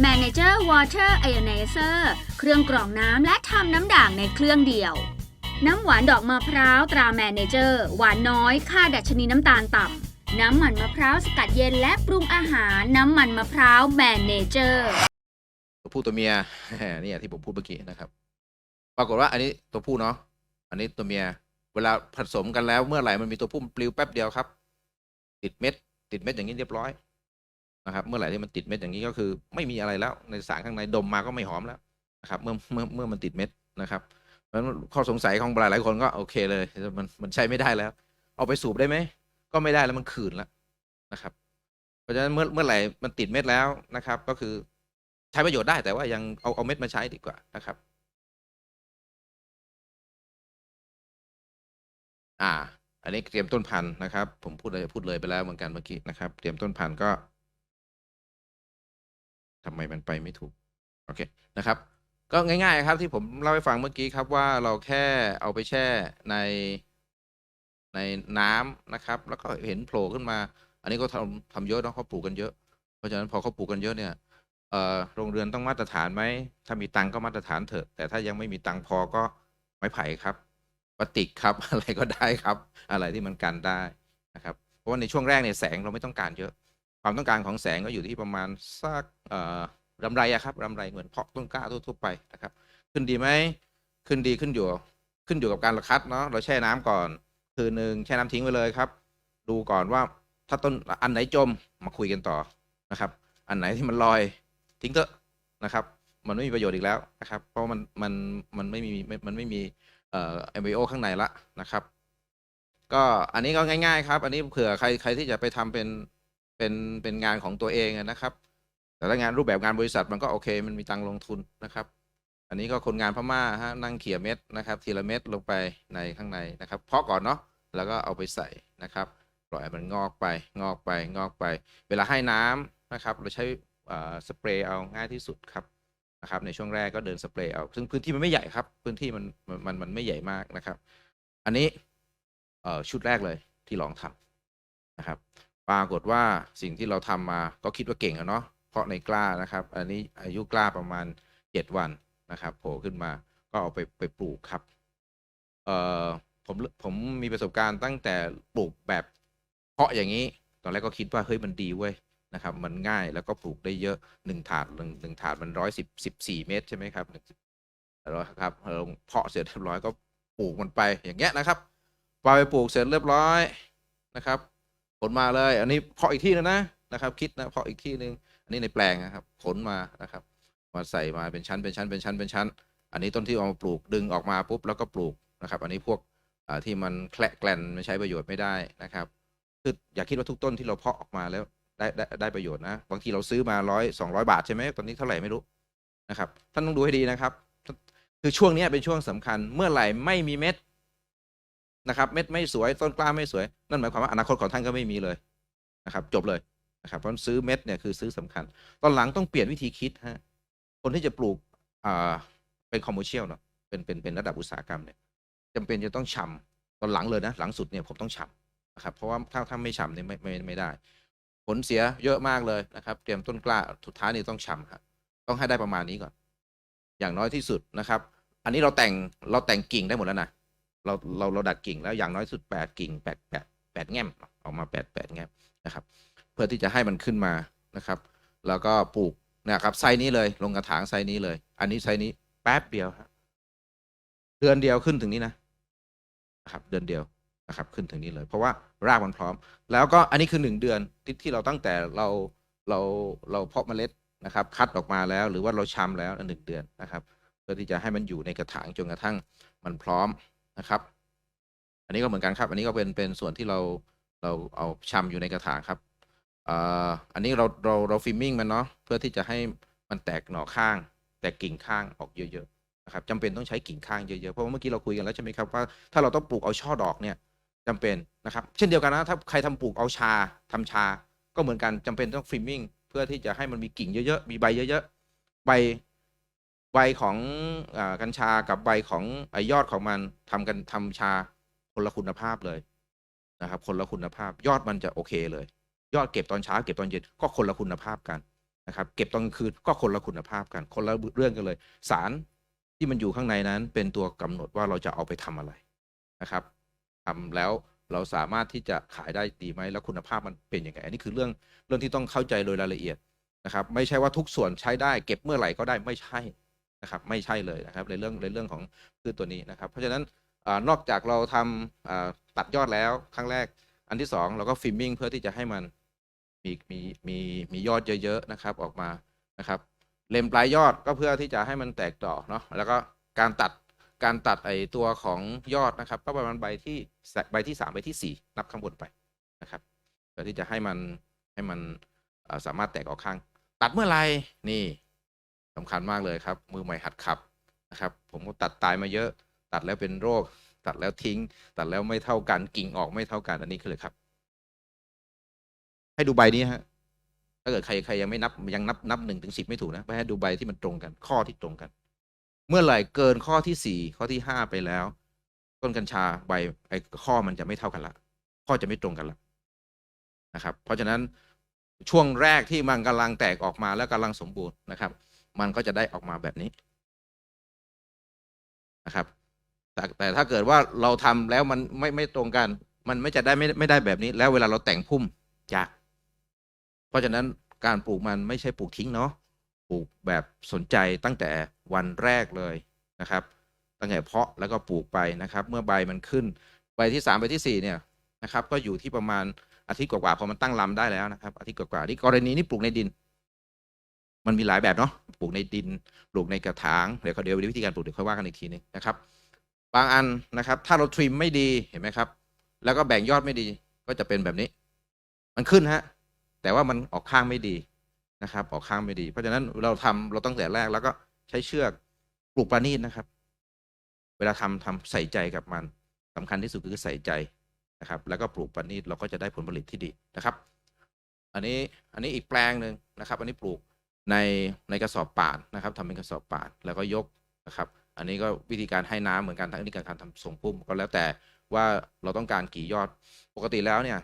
Manager Water Ionizer เครื่องกรองน้ำและทำน้ำด่างในเครื่องเดียว น้ำหวานดอกมะพร้าวตรา Manager หวานน้อยค่าดัชนีน้ำตาลต่ำ น้ำมันมะพร้าวสกัดเย็นและปรุงอาหารน้ำมันมะพร้าว Manager ตัวผู้ตัวเมีย เนี่ยที่ผมพูดเมื่อกี้นะครับ ปรากฏว่าอันนี้ตัวผู้เนาะอันนี้ตัวเมีย เวลาผสมกันแล้วเมื่อไหร่มันมีตัวผู้ปลิวแป๊บเดียวครับ ติดเม็ด ติดเม็ดอย่างนี้เรียบร้อย นะครับ เมื่อไหร่ที่มันติดเม็ดอย่างนี้ก็คือ ไม่มีอะไรแล้วในสารข้างในดมมาก็ไม่หอมแล้วนะครับ เมื่อเมื่อเมื่อมันติดเม็ดนะครับเพราะฉะนั้นข้อสงสัยของหลายหลายคนก็โอเคเลยมันมันใช้ไม่ได้แล้ว เอาไปสูบได้ไหมก็ไม่ได้แล้วมันขืนแล้วนะครับ เพราะฉะนั้นเมื่อเมื่อไหร่มันติดเม็ดแล้วนะครับ ก็คือใช้ประโยชน์ได้แต่ว่ายังเอาเอาเม็ดมาใช้ดีกว่านะครับ อ่า อันนี้เตรียมต้นพันธุ์นะครับ ผมพูดเลยพูดเลยไปแล้วเหมือนกันเมื่อกี้นะครับ เตรียมต้นพันธุ์ก็ ทำไมมันไปไม่ถูก โอเค นะครับ ก็ง่าย ๆ ครับที่ผมเล่าให้ฟังเมื่อกี้ครับว่าเราแค่เอาไปแช่ในในน้ำนะครับ แล้วก็เห็นโผล่ขึ้นมา อันนี้ก็ทำทำเยอะเนาะเขาปลูกกันเยอะ เพราะฉะนั้นพอเขาปลูกกันเยอะเนี่ยโรงเรือนต้องมาตรฐานไหม ถ้ามีตังก็มาตรฐานเถอะ แต่ถ้ายังไม่มีตังพอก็ไม้ไผ่ครับพลาสติกครับอะไรก็ได้ครับ อะไรที่มันกันได้นะครับ เพราะว่าในช่วงแรกเนี่ยแสงเราไม่ต้องการเยอะ ความต้องการของแสงก็อยู่ที่ประมาณสักรำไรอะครับรำไรเหมือนเพาะต้นกล้าทั่วไปนะครับ ขึ้นดีไหมขึ้นดีขึ้นอยู่ ขึ้นอยู่กับการระคัดเนาะเราแช่น้ำก่อนคืนหนึ่งแช่น้ำทิ้งไว้เลยครับ ดูก่อนว่าถ้าต้นอันไหนจมมาคุยกันต่อนะครับ อันไหนที่มันลอยทิ้งเถอะนะครับ มันไม่มีประโยชน์อีกแล้วนะครับ เพราะมันมันมันไม่มีมันไม่มีเอ่อเอมโอข้างในละนะครับ ก็อันนี้ก็ง่าย ๆ ครับ อันนี้เผื่อใครใครที่จะไปทำเป็น เป็นเป็นงานของตัวเองนะครับ แต่ถ้างานรูปแบบงานบริษัทมันก็โอเค มันมีตังลงทุนนะครับ อันนี้ก็คนงานพม่าฮะนั่งเขี่ยเม็ดนะครับ ทีละเม็ดลงไปในข้างในนะครับเพาะก่อนเนาะแล้วก็เอาไปใส่นะครับ ปล่อยมันงอกไปงอกไปงอกไป เวลาให้น้ำนะครับ เราใช้สเปรย์เอาง่ายที่สุดครับนะครับ ในช่วงแรกก็เดินสเปรย์เอาซึ่งพื้นที่มันไม่ใหญ่ครับ พื้นที่มันมันมันไม่ใหญ่มากนะครับ อันนี้ชุดแรกเลยที่ลองทำนะครับ ปรากฏว่าสิ่งที่เราทำมาก็คิดว่าเก่งอะเนาะเพราะในกล้านะครับ อันนี้อายุกล้าประมาณเจ็ดวันนะครับโผล่ขึ้นมาก็เอาไปไปปลูกครับเอ่อผมผมมีประสบการณ์ตั้งแต่ปลูกแบบเพาะอย่างนี้ ตอนแรกก็คิดว่าเฮ้ยมันดีเว้ยนะครับมันง่ายแล้วก็ปลูกได้เยอะหนึ่งถาดหนึ่งหนึ่งถาดมันร้อยสิบสิบสี่เมตรใช่ไหมครับหนึ่งร้อยครับเราเพาะเสร็จเรียบร้อยก็ปลูกมันไปอย่างเงี้ยนะครับพอไปปลูกเสร็จเรียบร้อยนะครับ ผลมาเลย อันนี้เพาะอีกที่นึงนะนะครับ คิดนะเพาะอีกที่หนึ่งอันนี้ในแปลงนะครับผลมานะครับ มาใส่มาเป็นชั้นเป็นชั้นเป็นชั้นเป็นชั้น อันนี้ต้นที่เอามาปลูกดึงออกมาปุ๊บแล้วก็ปลูกนะครับ อันนี้พวกที่มันแคละแกลนไม่ใช้ประโยชน์ไม่ได้นะครับคืออย่าคิดว่าทุกต้นที่เราเพาะออกมาแล้วได้ได้ได้ประโยชน์นะบางทีเราซื้อมาร้อยสองร้อยบาทใช่ไหมตอนนี้เท่าไหร่ไม่รู้นะครับท่านต้องดูให้ดีนะครับ คือช่วงนี้เป็นช่วงสำคัญเมื่อไหร่ไม่มีเม็ด นะครับเม็ดไม่สวยต้นกล้าไม่สวย นั่นหมายความว่าอนาคตของท่านก็ไม่มีเลยนะครับจบเลยนะครับเพราะซื้อเม็ดเนี่ยคือซื้อสำคัญ ตอนหลังต้องเปลี่ยนวิธีคิดฮะคนที่จะปลูกอ่าเป็นคอมเมอร์เชียลเนาะเป็นเป็นเป็นระดับอุตสาหกรรมเนี่ยจำเป็นจะต้องชำตอนหลังเลยนะหลังสุดเนี่ยผมต้องชำนะครับเพราะว่าถ้าถ้าไม่ชำเนี่ยไม่ไม่ไม่ได้ ผลเสียเยอะมากเลยนะครับ เตรียมต้นกล้าสุดท้ายนี่ต้องชำครับต้องให้ได้ประมาณนี้ก่อน อย่างน้อยที่สุดนะครับ อันนี้เราแต่งเราแต่งกิ่งได้หมดแล้วนะ เราเราเราดัดกิ่งแล้วอย่างน้อยสุดแปดกิ่งแปดแปดแปดแง่มออกมาแปดแปดแง่มนะครับ เพื่อที่จะให้มันขึ้นมานะครับ แล้วก็ปลูกนะครับไซนี้เลยลงกระถางไซนี้เลย อันนี้ไซนี้แป๊บเดียวครับเดือนเดียวขึ้นถึงนี้นะนะครับเดือนเดียวนะครับขึ้นถึงนี้เลย เพราะว่ารากมันพร้อม แล้วก็อันนี้คือหนึ่งเดือนที่ที่เราตั้งแต่เราเราเราเพาะเมล็ดนะครับ คัดออกมาแล้วหรือว่าเราชำแล้วหนึ่งเดือนนะครับ เพื่อที่จะให้มันอยู่ในกระถางจนกระทั่งมันพร้อม นะครับ อันนี้ก็เหมือนกันครับ อันนี้ก็เป็นเป็นส่วนที่เราเราเอาชำอยู่ในกระถางครับอ่ออันนี้เราเราเราฟิมมิ่งมันเนาะเพื่อที่จะให้มันแตกหน่อข้าง แตกกิ่งข้างออกเยอะๆนะครับจำเป็นต้องใช้กิ่งข้างเยอะๆเพราะว่าเมื่อกี้เราคุยกันแล้วใช่ไหมครับว่าถ้าเราต้องปลูกเอาช่อดอกเนี่ยจำเป็นนะครับเช่นเดียวกันนะถ้าใครทำปลูกเอาชาทำชา ก็เหมือนกันจำเป็นต้องฟิมมิ่งเพื่อที่จะให้มันมีกิ่งเยอะๆมีใบเยอะๆใบ ใบของอกัญชากับใบของอยอดของมันทำกันทำชาคนละคุณภาพเลยนะครับ คนละคุณภาพ ยอดมันจะโอเคเลย ยอดเก็บตอนเช้าเก็บตอนเย็นก็คนละคุณภาพกันนะครับ เก็บตอนกลางคืนก็คนละคุณภาพกัน คนละเรื่องกันเลย สารที่มันอยู่ข้างในนั้น เป็นตัวกำหนดว่าเราจะเอาไปทำอะไรนะครับทำแล้วเราสามารถที่จะขายได้ดีไหมแล้วคุณภาพมันเป็นยังไงอันนี้คือเรื่องเรื่องที่ต้องเข้าใจโดยรายละเอียดนะครับ ไม่ใช่ว่าทุกส่วนใช้ได้ เก็บเมื่อไหร่ก็ได้ไม่ใช่ นะครับไม่ใช่เลยนะครับในเรื่องในเรื่องของพืชตัวนี้นะครับ เพราะฉะนั้นอนอกจากเราทำอ่าตัดยอดแล้วครั้งแรกอันที่สองเราก็ฟิล์มมิ่งเพื่อที่จะให้มันมีมีมีมียอดเยอะๆนะครับออกมานะครับเล็มปลายยอดก็เพื่อที่จะให้มันแตกต่อเนาะแล้วก็การตัดการตัดไอตัวของยอดนะครับ ก็ประมาณใบที่ใบที่สามใบที่สี่นับข้างบนไปนะครับเพื่อที่จะให้มันให้มันสามารถแตกออกข้าง ตัดเมื่อไหรนี่ สำคัญมากเลยครับ มือใหม่หัดขับนะครับ ผมก็ตัดตายมาเยอะ ตัดแล้วเป็นโรค ตัดแล้วทิ้ง ตัดแล้วไม่เท่ากันกิ่งออกไม่เท่ากันอันนี้คือเลยครับ ให้ดูใบนี้ฮะถ้าเกิดใครใครยังไม่นับยังนับนับหนึ่งถึงสิบไม่ถูกนะไปให้ดูใบที่มันตรงกัน ข้อที่ตรงกัน เมื่อไหร่เกินข้อที่สี่ข้อที่ห้าไปแล้ว ต้นกัญชาใบไอ้ข้อมันจะไม่เท่ากันละ ข้อจะไม่ตรงกันละนะครับ เพราะฉะนั้นช่วงแรกที่มันกำลังแตกออกมาแล้วกำลังสมบูรณ์นะครับ มันก็จะได้ออกมาแบบนี้นะครับ แต่แต่ถ้าเกิดว่าเราทำแล้วมันไม่ไม่ตรงกัน มันไม่จะได้ไม่ไม่ได้แบบนี้ แล้วเวลาเราแต่งพุ่มยาก เพราะฉะนั้นการปลูกมันไม่ใช่ปลูกทิ้งเนาะปลูกแบบสนใจตั้งแต่วันแรกเลยนะครับ ตั้งแต่เพาะแล้วก็ปลูกไปนะครับ เมื่อใบมันขึ้นใบที่สามใบที่สี่เนี่ยนะครับ ก็อยู่ที่ประมาณอาทิตย์กว่าๆพอมันตั้งลำได้แล้วนะครับอาทิตย์กว่าๆที่กรณีนี้ปลูกในดิน มันมีหลายแบบเนาะปลูกในดินปลูกในกระถางเดี๋ยวเขาเดี๋ยววิธีการปลูกเดี๋ยวค่อยว่ากันอีกทีหนึงนะครับ บางอันนะครับ ถ้าเราทริมไม่ดีเห็นไหมครับ แล้วก็แบ่งยอดไม่ดีก็จะเป็นแบบนี้ มันขึ้นฮะแต่ว่ามันออกข้างไม่ดีนะครับ ออกข้างไม่ดี เพราะฉะนั้นเราทำเราตั้งแต่แรกแล้วก็ใช้เชือกปลูกประณีตนะครับ เวลาทำทำใส่ใจกับมันสำคัญที่สุดคือใส่ใจนะครับ แล้วก็ปลูกประณีตเราก็จะได้ผลผลิตที่ดีนะครับ อันนี้อันนี้อีกแปลงหนึ่งนะครับ อันนี้ปลูก ในในกระสอบป่านนะครับทำเป็นกระสอบป่านแล้วก็ยกนะครับ อันนี้ก็วิธีการให้น้ำเหมือนกันทั้งวิธีการทำส่งพุ่มก็แล้วแต่ว่าเราต้องการกี่ยอดปกติแล้วเนี่ย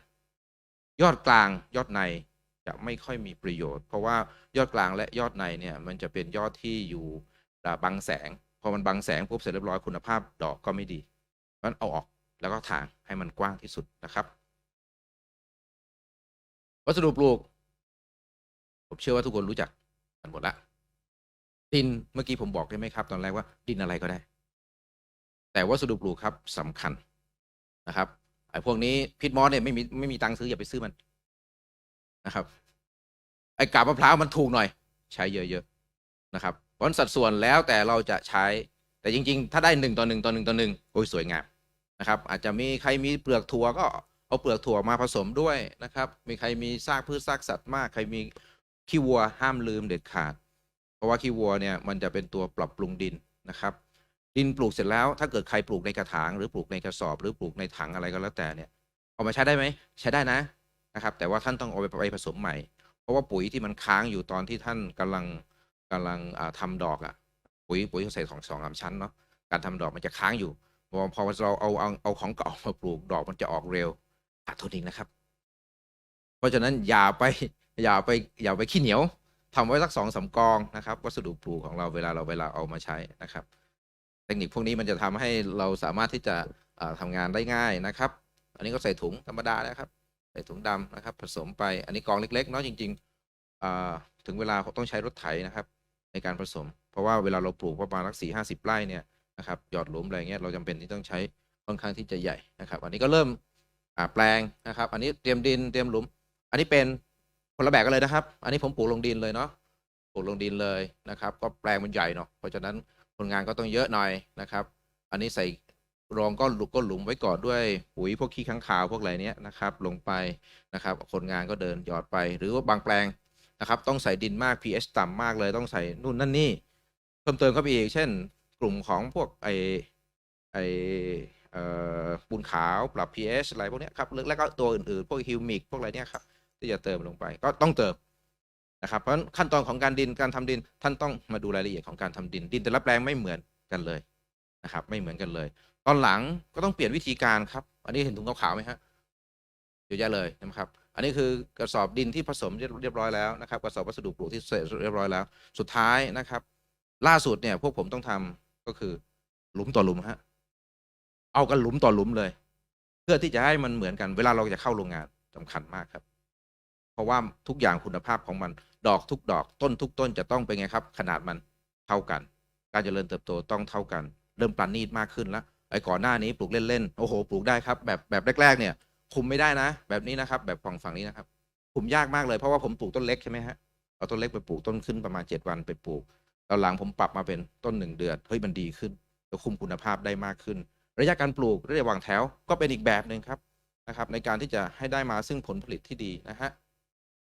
ยอดกลางยอดในจะไม่ค่อยมีประโยชน์ เพราะว่ายอดกลางและยอดในเนี่ยมันจะเป็นยอดที่อยู่บังแสงพอมันบังแสงปุ๊บเสร็จเรียบร้อยคุณภาพดอกก็ไม่ดีเพราะนั้นเอาออกแล้วก็ถางให้มันกว้างที่สุดนะครับ วัสดุปลูก ผมเชื่อว่าทุกคนรู้จัก กันหมดละ ดินเมื่อกี้ผมบอกได้ไหมครับ ตอนแรกว่าดินอะไรก็ได้ แต่วัสดุปลูกครับสำคัญนะครับไอ้พวกนี้พิษมอสเนี่ยไม่มีไม่มีตังค์ซื้ออย่าไปซื้อมันนะครับ ไอ้กาบมะพร้าวมันถูกหน่อย ใช้เยอะๆนะครับเพราะฉะนั้นสัดส่วนแล้วแต่เราจะใช้แต่จริง ๆ ถ้าได้หนึ่งต่อหนึ่งต่อหนึ่งต่อหนึ่งโอ้ยสวยงามนะครับ อาจจะมีใครมีเปลือกถั่วก็เอาเปลือกถั่วมาผสมด้วยนะครับ มีใครมีซากพืชซากสัตว์มาก ใครมี ขี้วัวห้ามลืมเด็ดขาด เพราะว่าขี้วัวเนี่ยมันจะเป็นตัวปรับปรุงดินนะครับ ดินปลูกเสร็จแล้วถ้าเกิดใครปลูกในกระถางหรือปลูกในกระสอบ หรือปลูกในถังอะไรก็แล้วแต่เนี่ยเอามาใช้ได้ไหมใช้ได้นะนะครับ แต่ว่าท่านต้องเอาไปไปผสมใหม่ เพราะว่าปุ๋ยที่มันค้างอยู่ตอนที่ท่านกำลังกำลังอ่าทำดอกอะ่ะปุ๋ยปุ๋ยเขาใส่สองสองสามชั้นเนาะการทำดอกมันจะค้างอยู่พอพอเราเอาเอาเอาของเก่ามาปลูกดอกมันจะออกเร็วขาดทุนอีกนะครับ เพราะฉะนั้นอย่าไป อย่าไปอย่าไปขี้เหนียวทำไว้สักสองสามกองนะครับ วัสดุปลูกของเราเวลาเราเวลาเอามาใช้นะครับ เทคนิคพวกนี้มันจะทำให้เราสามารถที่จะอ่าทำงานได้ง่ายนะครับ อันนี้ก็ใส่ถุงธรรมดานะครับใส่ถุงดำนะครับ ผสมไปอันนี้กองเล็กๆเนาะจริงๆถึงเวลาต้องใช้รถไถนะครับ ในการผสม เพราะว่าเวลาเราปลูกประมาณสักสี่ห้าสิบไร่เนี่ยนะครับหยอดหลุมอะไรเงี้ยเราจำเป็นที่ต้องใช้ค่อนข้างที่จะใหญ่นะครับ อันนี้ก็เริ่มแปลงนะครับ อันนี้เตรียมดินเตรียมหลุม อันนี้เป็น คนละแบบกันเลยนะครับ อันนี้ผมปลูกลงดินเลยเนาะปลูกลงดินเลยนะครับ ก็แปลงมันใหญ่เนาะเพราะฉะนั้นคนงานก็ต้องเยอะหน่อยนะครับ อันนี้ใส่รองก้อนหลุมก้นหลุมไว้ก่อนด้วยปุ๋ยพวกขี้ค้างคาวพวกอะไรเนี้ยนะครับ ลงไปนะครับ คนงานก็เดินหยอดไป หรือว่าบางแปลงนะครับ ต้องใส่ดินมาก pH ต่ำมากเลยต้องใส่นู่นนั่นนี่ เพิ่มเติมเข้าไปอีก เช่น กลุ่มของพวกไอไอเอ่อปูนขาวปรับ pH อะไรพวกเนี้ยครับแล้วก็ตัวอื่นๆ พวกฮิวมิกพวกอะไรเนี้ยครับ ที่จะเติมลงไป ก็ต้องเติมนะครับ เพราะขั้นตอนของการดินการทำดิน ท่านต้องมาดูรายละเอียดของการทำดิน ดินแต่ละแปลงไม่เหมือนกันเลยนะครับ ไม่เหมือนกันเลย ตอนหลังก็ต้องเปลี่ยนวิธีการครับ อันนี้เห็นถุงขาวๆไหมฮะเยอะแยะเลยนะครับ อันนี้คือกระสอบดินที่ผสมเรียบร้อยแล้วนะครับ กระสอบวัสดุปลูกที่เสร็จเรียบร้อยแล้ว สุดท้ายนะครับ ล่าสุดเนี่ยพวกผมต้องทำก็คือหลุมต่อหลุมฮะ เอากันหลุมต่อหลุมเลย เพื่อที่จะให้มันเหมือนกัน เวลาเราจะเข้าโรงงานสำคัญมากครับ ราะว่าทุกอย่างคุณภาพของมัน ดอกทุกดอกต้นทุกต้นจะต้องเป็นไงครับ ขนาดมันเท่ากัน การเจริญเติบโตต้องเท่ากัน เริ่มปราณีตมากขึ้นแล้วไอ้ก่อนหน้านี้ปลูกเล่นๆโอ้โหปลูกได้ครับ แบบแบบแรก ๆ เนี่ย คุมไม่ได้นะ แบบนี้นะครับ แบบฝั่งฝั่งนี้นะครับ คุมยากมากเลยเพราะว่าผมปลูกต้นเล็กใช่ไหมฮะเอาต้นเล็กไปปลูกต้นขึ้นประมาณเจ็ดวันไปปลูกตอนหลังผมปรับมาเป็นต้นหนึ่งเดือนเฮ้ยมันดีขึ้นแล้วคุมคุณภาพได้มากขึ้น ระยะการปลูกระยะวางแถวก็เป็นอีกแบบหนึ่งครับนะครับ ในการที่จะให้ได้มาซึ่งผลผลิตที่ดีนะฮะ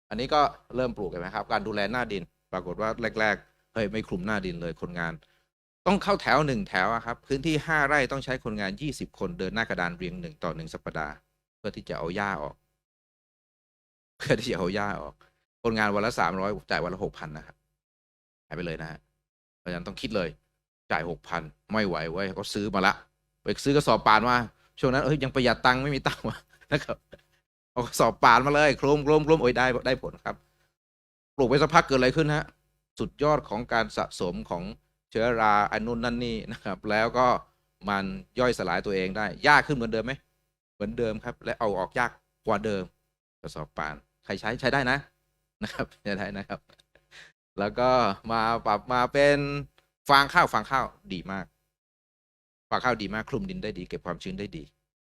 อันนี้ก็เริ่มปลูกกันไหมครับ การดูแลหน้าดิน ปรากฏว่าแรกๆเฮ้ยไม่คลุมหน้าดินเลยคนงาน ต้องเข้าแถวหนึ่งแถวครับ พื้นที่ห้าไร่ต้องใช้คนงานยี่สิบคนเดินหน้ากระดานเรียงหนึ่งต่อหนึ่งสัปดาห์เพื่อที่จะเอาหญ้าออก เพื่อที่จะเอาหญ้าออก คนงานวันละสามร้อยจ่ายวันละหกพันนะครับหายไปเลยนะฮะเพราะฉะนั้นต้องคิดเลย จ่ายหกพันไม่ไหวเว้ยก็ซื้อมาละไปซื้อกระสอบปานมาช่วงนั้นเอ้ยยังประหยัดตังค์ไม่มีตังค์วะนะครับ เอาสอบปานมาเลยโครมโครมโครมโอ้ยได้ได้ผลครับ ปลูกไปสักพักเกิดอะไรขึ้นฮะ สุดยอดของการสะสมของเชื้อราอันนู้นนั่นนี่นะครับ แล้วก็มันย่อยสลายตัวเองได้ ยากขึ้นเหมือนเดิมไหมเหมือนเดิมครับ และเอาออกยากกว่าเดิมกระสอบปานใครใช้ใช้ได้นะนะครับใช้ได้นะครับ แล้วก็มาปรับมาเป็นฟางข้าวฟางข้าวดีมาก ฟางข้าวดีมากคลุมดินได้ดี เก็บความชื้นได้ดี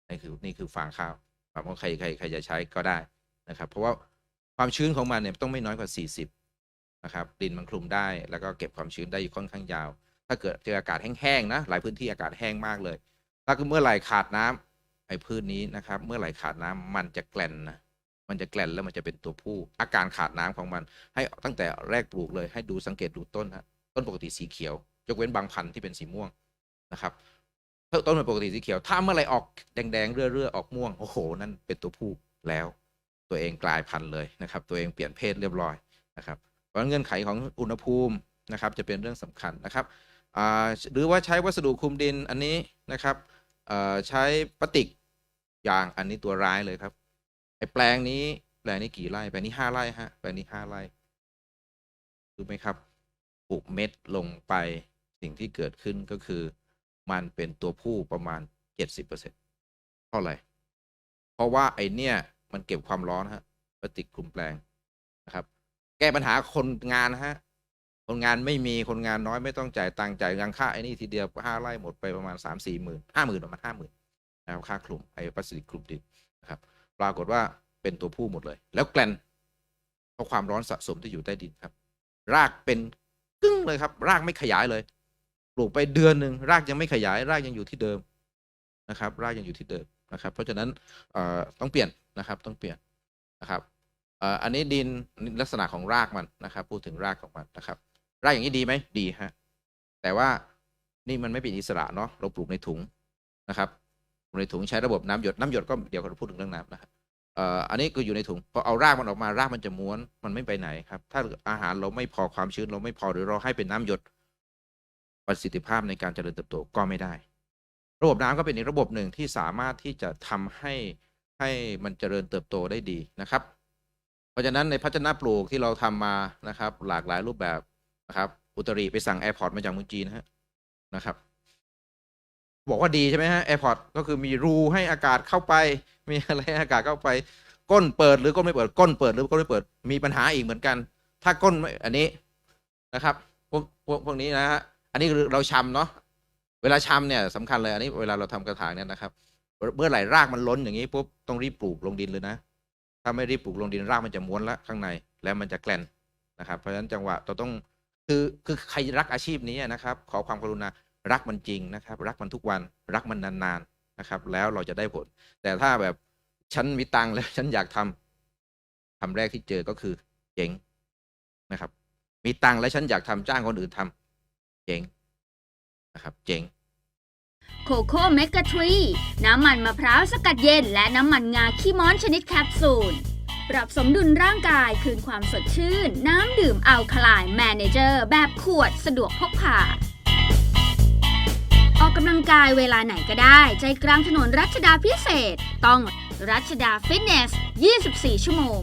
นี่คือนี่คือฟางข้าว ถามว่าใครใครใครจะใช้ก็ได้นะครับ เพราะว่าความชื้นของมันเนี่ยต้องไม่น้อยกว่า 40นะครับดินมันคลุมได้แล้วก็เก็บความชื้นได้อยู่ค่อนข้างยาว ถ้าเกิดเจออากาศแห้งๆนะหลายพื้นที่อากาศแห้งมากเลย ถ้าเมื่อไหร่ขาดน้ำไอ้พืชนี้นะครับ เมื่อไหร่ขาดน้ำมันจะแกลนนะมันจะแกลนแล้วมันจะเป็นตัวผู้ อาการขาดน้ำของมัน ให้ตั้งแต่แรกปลูกเลยให้ดูสังเกตดูต้นฮะต้นปกติสีเขียว ยกเว้นบางพันธุ์ที่เป็นสีม่วงนะครับ ต้นมันปกติสีเขียว ถ้าเมื่อไรออกแดงๆเรื่อยๆออกม่วงโอ้โห นั่นเป็นตัวผู้แล้ว ตัวเองกลายพันธุ์เลยนะครับ ตัวเองเปลี่ยนเพศเรียบร้อยนะครับ เพราะนั้นเงื่อนไขของอุณหภูมินะครับ จะเป็นเรื่องสำคัญนะครับหรือว่าใช้วัสดุคลุมดินอันนี้นะครับใช้พลาสติกยางอันนี้ตัวร้ายเลยครับไอ้แปลงนี้แปลงนี้กี่ไร่แปลงนี้ห้าไร่ฮะแปลงนี้ห้าไร่รู้ไหมครับปลูกเม็ดลงไปสิ่งที่เกิดขึ้นก็คือ มันเป็นตัวผู้ประมาณเจ็ดสิบเปอร์เซ็นต์เท่าไหร่ เพราะว่าไอเนี่ยมันเก็บความร้อนฮะพลาสติกคลุมแปลงนะครับ แก้ปัญหาคนงานฮะคนงานไม่มีคนงานน้อยไม่ต้องจ่ายตังค์จ่ายยังค่าไอ้นี่ทีเดียวห้าไร่หมดไปประมาณสามสี่หมื่นห้าหมื่นประมาณห้าหมื่นนะครับค่าคลุมไอ้พลาสติกคลุมดินนะครับ ปรากฏว่าเป็นตัวผู้หมดเลย แล้วแกลนเพราะความร้อนสะสมที่อยู่ใต้ดินครับ รากเป็นกึ้งเลยครับ รากไม่ขยายเลย ปลูกไปเดือนหนึ่งรากยังไม่ขยาย รากยังอยู่ที่เดิมนะครับ รากยังอยู่ที่เดิมนะครับ เพราะฉะนั้นต้องเปลี่ยนนะครับต้องเปลี่ยนนะครับอันนี้ดินลักษณะของรากมันนะครับ พูดถึงรากของมันนะครับ รากอย่างนี้ดีไหมดีฮะแต่ว่านี่มันไม่เป็นอิสระเนาะเราปลูกในถุงนะครับในถุงใช้ระบบน้ำหยดน้ำหยดก็เดี๋ยวเราพูดถึงเรื่องน้ำนะครับอันนี้ก็อยู่ในถุงพอเอารากมันออกมารากมันจะม้วนมันไม่ไปไหนครับ ถ้าอาหารเราไม่พอความชื้นเราไม่พอหรือเราให้เป็นน้ำหยด ประสิทธิภาพในการเจริญเติบโตก็ไม่ได้ ระบบน้ำก็เป็นอีกระบบหนึ่งที่สามารถที่จะทำให้ให้มันเจริญเติบโตได้ดีนะครับ เพราะฉะนั้นในพัฒนาปลูกที่เราทำมานะครับ หลากหลายรูปแบบนะครับ อุตริไปสั่งแอร์พอร์ตมาจากเมืองจีนนะฮะนะครับบอกว่าดีใช่ไหมฮะแอร์พอร์ตก็คือมีรูให้อากาศเข้าไป มีอะไรอากาศเข้าไป ก้นเปิดหรือก้นไม่เปิด ก้นเปิดหรือก้นไม่เปิด มีปัญหาอีกเหมือนกัน ถ้าก้นไม่อันนี้นะครับ พวกพวกพวกนี้นะฮะ อันนี้เราชำเนาะเวลาชำเนี่ยสำคัญเลยอันนี้เวลาเราทำกระถางเนี่ยนะครับเมื่อไหร่รากมันล้นอย่างนี้ปุ๊บต้องรีบปลูกลงดินเลยนะ ถ้าไม่รีบปลูกลงดินรากมันจะม้วนละข้างในแล้วมันจะแกลนนะครับ เพราะฉะนั้นจังหวะเราต้องคือคือใครรักอาชีพนี้นะครับ ขอความกรุณารักมันจริงนะครับ รักมันทุกวันรักมันนานๆนะครับ แล้วเราจะได้ผล แต่ถ้าแบบฉันมีตังแล้วฉันอยากทำคำแรกที่เจอก็คือเจ๊งนะครับ มีตังแล้วฉันอยากทำจ้างคนอื่นทำ เจ๊งนะครับเจ๊งโคโค่เมกะทรีน้ำมันมะพร้าวสกัดเย็น และน้ำมันงาขี้ม้อนชนิดแคปซูล ปรับสมดุลร่างกายคืนความสดชื่น น้ำดื่มอัลคลายแมเนเจอร์ แบบขวดสะดวกพกพาออกกำลังกายเวลาไหนก็ได้ ใจกลางถนนรัชดาพิเศษ ต้องรัชดาฟิตเนส 24 ชั่วโมง